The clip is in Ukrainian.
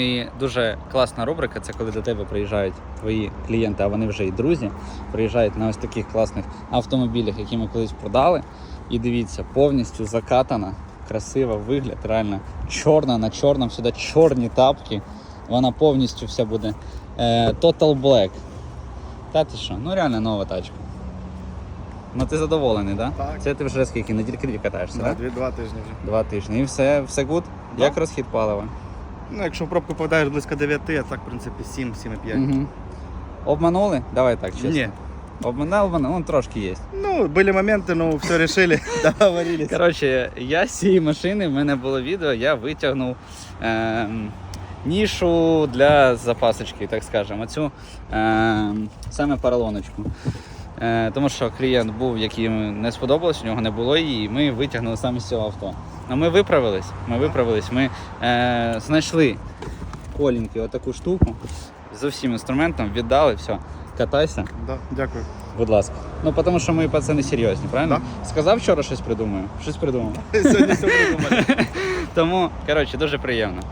І дуже класна рубрика це коли до тебе приїжджають твої клієнти, а вони вже і друзі, приїжджають на ось таких класних автомобілях, які ми колись продали. І дивіться, повністю закатана, красива вигляд, реально чорна на чорному, сюди чорні тапки. Вона повністю вся буде е, Total Black. Та ти що? Ну реально нова тачка. Ну ти задоволений, так? Да? Так. Це ти вже скільки? Недільки катаєшся, Да, так? дві, два тижні вже. Два тижні. І все, все гуд? Да. Як розхід палива? Ну, якщо в пробку попадаєш близько 9, а так, в принципі, 7, 7,5. Угу. Обманули? Давай так, чесно. Ні. Обманув, обманув, ну трошки є. Ну, были моменты, но все решили, договорились. Коротше, я з цієї машини, в мене було відео, я витягнув ем, нішу для запасочки, так скажемо, цю ем, саме поролоночку. Е, тому що клієнт був, який не сподобалось, у нього не було її, і ми витягнули саме з цього авто. Ну ми виправились, ми виправились, ми е, знайшли колінки отаку штуку з усім інструментом, віддали, все, катайся. Да, дякую. Будь ласка. Ну, тому що ми пацани серйозні, правильно? Сказав вчора щось придумаю. Щось придумав. Сьогодні все придумали. Тому, коротше, дуже приємно.